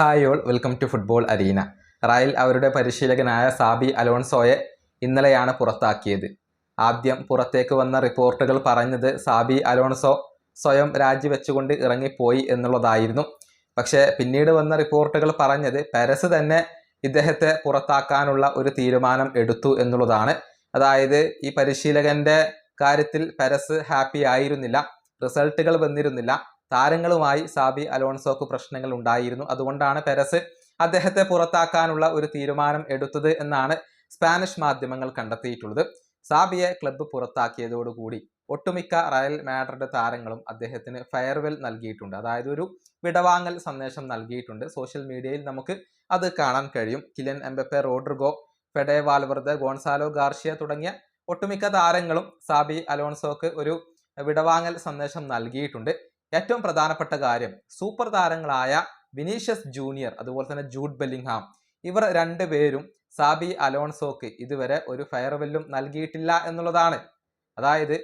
Hi all welcome to football arena. Real അവരുടെ പരിശീലകനായ സാബി അലോൺസോയെ ഇന്നലെയാണ് പുറത്താക്കിയത്. ആദ്യം പുറത്തേക്ക് വന്ന റിപ്പോർട്ടുകൾ പറഞ്ഞത് സാബി അലോൺസോ സ്വയം രാജിവെച്ചുകൊണ്ട് ഇറങ്ങിപ്പോയി എന്നുള്ളതായിരുന്നു. പക്ഷേ പിന്നീട് വന്ന റിപ്പോർട്ടുകൾ പറഞ്ഞത് പെരസ് തന്നെ ഇദ്ദേഹത്തെ പുറത്താക്കാനുള്ള ഒരു തീരുമാനം എടുത്തു എന്നുള്ളതാണ്. അതായത് ഈ പരിശീലകന്റെ കാര്യത്തിൽ പെരസ് ഹാപ്പി ആയിരുന്നില്ല റിസൾട്ടുകൾ വന്നിരുന്നില്ല. താരങ്ങളുമായി സാബി അലോൺസോക്ക് പ്രശ്നങ്ങൾ ഉണ്ടായിരുന്നു. അതുകൊണ്ടാണ് പെരസ് അദ്ദേഹത്തെ പുറത്താക്കാനുള്ള ഒരു തീരുമാനം എടുത്തത് എന്നാണ് സ്പാനിഷ് മാധ്യമങ്ങൾ കണ്ടെത്തിയിട്ടുള്ളത്. സാബിയെ ക്ലബ്ബ് പുറത്താക്കിയതോടുകൂടി ഒട്ടുമിക്ക റയൽ മാഡ്രിഡ് താരങ്ങളും അദ്ദേഹത്തിന് ഫയർവെൽ നൽകിയിട്ടുണ്ട്. അതായത് ഒരു വിടവാങ്ങൽ സന്ദേശം നൽകിയിട്ടുണ്ട്. സോഷ്യൽ മീഡിയയിൽ നമുക്ക് അത് കാണാൻ കഴിയും. Kylian Mbappe Rodrygo Fede Valverde Gonzalo Garcia തുടങ്ങിയ ഒട്ടുമിക്ക താരങ്ങളും സാബി അലോൺസോക്ക് ഒരു വിടവാങ്ങൽ സന്ദേശം നൽകിയിട്ടുണ്ട്. ഏറ്റവും പ്രധാനപ്പെട്ട കാര്യം സൂപ്പർ താരങ്ങളായ വിനീഷ്യസ് ജൂനിയർ അതുപോലെ തന്നെ ജൂഡ് ബെല്ലിംഗ്ഹാം ഇവർ രണ്ടുപേരും സാബി അലോൺസോക്ക് ഇതുവരെ ഒരു ഫെയർവെല്ലും നൽകിയിട്ടില്ല എന്നുള്ളതാണ്. അതായത്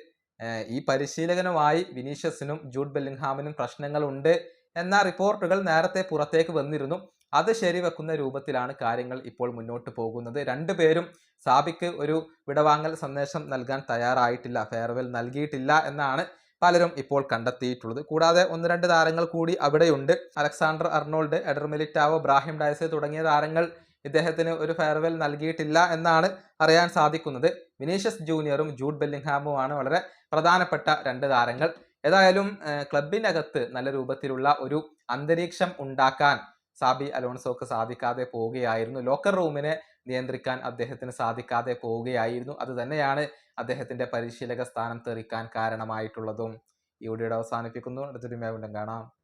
ഈ പരിശീലകനുമായി വിനീഷ്യസിനും ജൂഡ് ബെല്ലിംഗ്ഹാമിനും പ്രശ്നങ്ങളുണ്ട് എന്ന റിപ്പോർട്ടുകൾ നേരത്തെ പുറത്തേക്ക് വന്നിരുന്നു. അത് ശരിവെക്കുന്ന രൂപത്തിലാണ് കാര്യങ്ങൾ ഇപ്പോൾ മുന്നോട്ട് പോകുന്നത്. രണ്ടുപേരും സാബിക്ക് ഒരു വിടവാങ്ങൽ സന്ദേശം നൽകാൻ തയ്യാറായിട്ടില്ല ഫെയർവെൽ നൽകിയിട്ടില്ല എന്നാണ് പലരും ഇപ്പോൾ കണ്ടെത്തിയിട്ടുള്ളത്. കൂടാതെ ഒന്ന് രണ്ട് താരങ്ങൾ കൂടി അവിടെയുണ്ട്. Alexander Arnold Eder Militao Brahim Diaz തുടങ്ങിയ താരങ്ങൾ ഇദ്ദേഹത്തിന് ഒരു ഫെയർവെൽ നൽകിയിട്ടില്ല എന്നാണ് അറിയാൻ സാധിക്കുന്നത്. വിനീഷ്യസ് ജൂനിയറും ജൂഡ് ബെല്ലിംഗ്ഹാമുമാണ് വളരെ പ്രധാനപ്പെട്ട രണ്ട് താരങ്ങൾ. ഏതായാലും ക്ലബിനകത്ത് നല്ല രൂപത്തിലുള്ള ഒരു അന്തരീക്ഷം ഉണ്ടാക്കാൻ സാബി അലോൺസോക്ക് സാധിക്കാതെ പോവുകയായിരുന്നു. ലോക്കർ റൂമിനെ നിയന്ത്രിക്കാൻ അദ്ദേഹത്തിന് സാധിക്കാതെ പോവുകയായിരുന്നു. അത് തന്നെയാണ് അദ്ദേഹത്തിന്റെ പരിശീലക സ്ഥാനം തെറിക്കാൻ കാരണമായിട്ടുള്ളതും. ഈ വീഡിയോയുടെ അവസാനിപ്പിക്കുന്നു. അടുത്തൊരു മേവുണ്ടം കാണാം.